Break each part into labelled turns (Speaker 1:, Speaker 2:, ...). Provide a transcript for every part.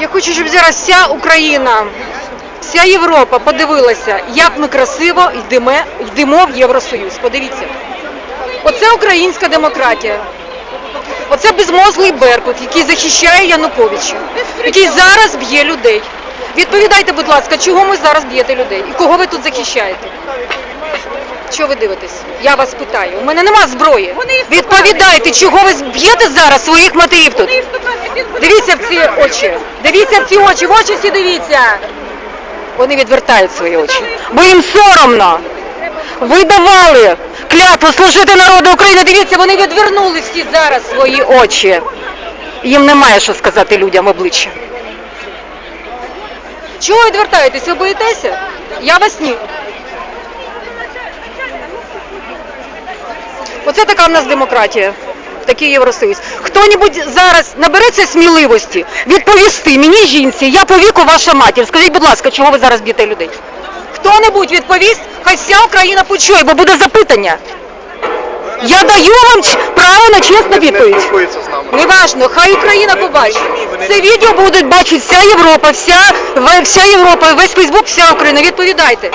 Speaker 1: Я хочу, щоб зараз вся Україна, вся Європа подивилася, як ми красиво йдемо, йдемо в Євросоюз. Подивіться. Оце українська демократія. Оце безмозглий Беркут, який захищає Януковича, який зараз б'є людей. Відповідайте, будь ласка, чого ви зараз б'єте людей? І кого ви тут захищаєте? Що ви дивитесь? Я вас питаю. У мене нема зброї. Відповідайте, чого ви б'єте зараз своїх матерів тут? Дивіться в ці очі. Дивіться в ці очі. В очі всі дивіться. Вони відвертають свої очі. Бо їм соромно. Ви давали клятву служити народу України. Дивіться, вони відвернули всі зараз свої очі. Їм немає що сказати людям обличчя. Чого відвертаєтесь? Ви боїтеся? Я вас ні. Оце така в нас демократія. Такий Євросоюз. Хто-небудь зараз набереться сміливості відповісти мені, жінці, я по віку ваша матір. Скажіть, будь ласка, чого ви зараз б'єте людей? Хто-небудь відповість, хай вся Україна почує, бо буде запитання. Я даю вам право на чесну відповідь. Неважно, хай Україна побачить. Це відео буде бачити вся Європа, вся, вся Європа, весь Фейсбук, вся Україна. Відповідайте.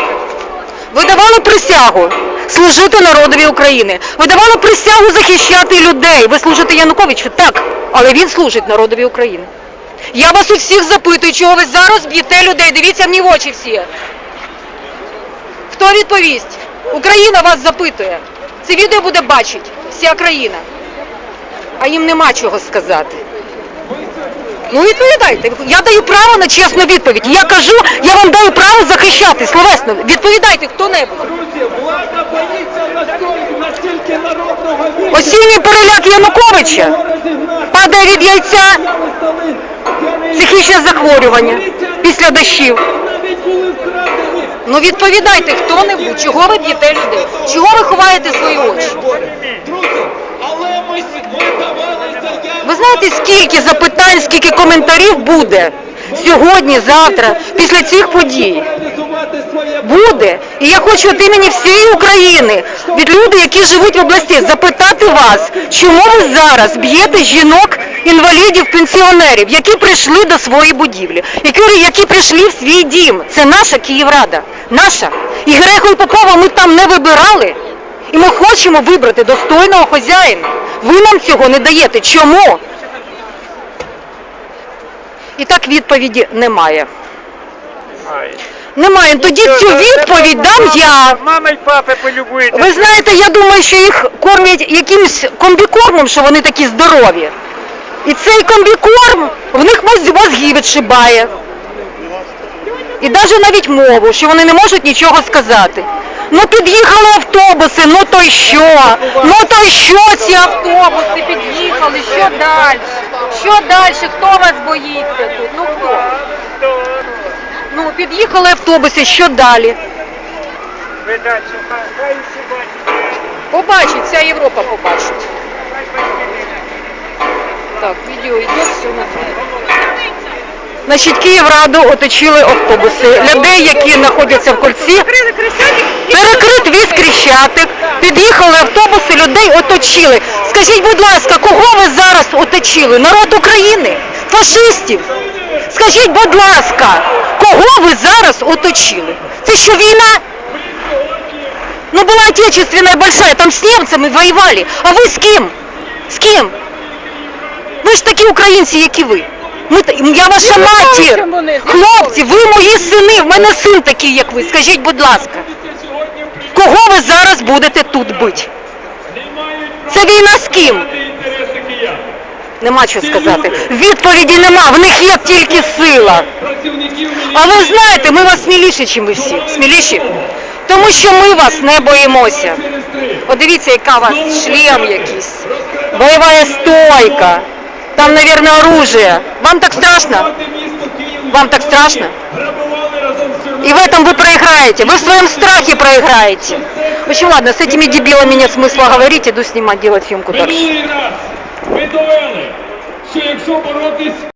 Speaker 1: Ви давали присягу служити народові України. Ви давали присягу захищати людей. Ви служите Януковичу? Так, але він служить народові України. Я вас у всіх запитую, чого ви зараз б'єте людей. Дивіться мені в очі всі. Хто відповість? Україна вас запитує. Це відео буде бачити вся країна. А їм нема чого сказати. Ну відповідайте. Я даю право на чесну відповідь. Я кажу, я вам даю право захищати словесно. Відповідайте хто-небудь.
Speaker 2: Друзі, влада боїться настільки, настільки народного війська.
Speaker 1: Осінній переляк Януковича падає від яйця
Speaker 2: не-
Speaker 1: психічне захворювання після дощів. Ну відповідайте хто-небудь, чого ви б'єте людей? Чого ви ховаєте свої очі?
Speaker 2: Друзі, але ми, с- ми давали заяву.
Speaker 1: Ви знаєте, скільки запитань, скільки коментарів буде сьогодні, завтра, після цих подій? Буде. І я хочу від імені всієї України, від людей, які живуть в області, запитати вас, чому ви зараз б'єте жінок, інвалідів, пенсіонерів, які прийшли до своєї будівлі, які, які прийшли в свій дім. Це наша Київрада, наша. І Греху Попова ми там не вибирали. І ми хочемо вибрати достойного хазяїна. Ви нам цього не даєте. Чому? І так відповіді немає. Немає. Тоді цю відповідь дам я.
Speaker 3: Мама і папа полюбуєте.
Speaker 1: Ви знаєте, я думаю, що їх кормять якимось комбікормом, що вони такі здорові. І цей комбікорм в них моз- мозги відшибає. І навіть навіть мову, що вони не можуть нічого сказати. Ну під'їхали автобуси, ну то й що? Ну то й що ці автобуси під'їхали? Що далі? Що далі? Хто вас боїться тут? Ну хто? Ну під'їхали автобуси, що далі? Побачить, вся Європа побачить. Так, відео йде, все на Значить, Київраду оточили автобуси. Людей, які знаходяться в кольці, перекрит віз Крещатик, під'їхали автобуси, людей оточили. Скажіть, будь ласка, кого ви зараз оточили? Народ України? Фашистів? Скажіть, будь ласка, кого ви зараз оточили? Це що війна? Ну была отечественная большая, там с немцами воевали. А ви з ким? З ким? Ви ж такі українці, як і ви. Ми, я ваша матір. Хлопці, ви мої сини, в мене син такий, як ви. Скажіть, будь ласка, кого ви зараз будете тут бити? Це війна з ким?
Speaker 2: інтереси киян.
Speaker 1: Нема що сказати. Відповіді нема, в них є тільки сила.
Speaker 2: Працівників
Speaker 1: А ви знаєте, ми вас сміліші, ніж ви всі. Сміліші? Тому що ми вас не боїмося.
Speaker 2: міністри.
Speaker 1: От дивіться, яка у вас шлем якийсь. Бойова стойка. Там, наверное, оружие. Вам так страшно?
Speaker 2: Мати місто Київ
Speaker 1: Вам так страшно?
Speaker 2: грабували разом з Чорнобилем.
Speaker 1: И в этом вы проиграете. Вы в своем страхе проиграете. В общем, ладно, с этими дебилами нет смысла говорить. Иду снимать, делать съемку дальше.
Speaker 2: Ми довели, що якщо боротись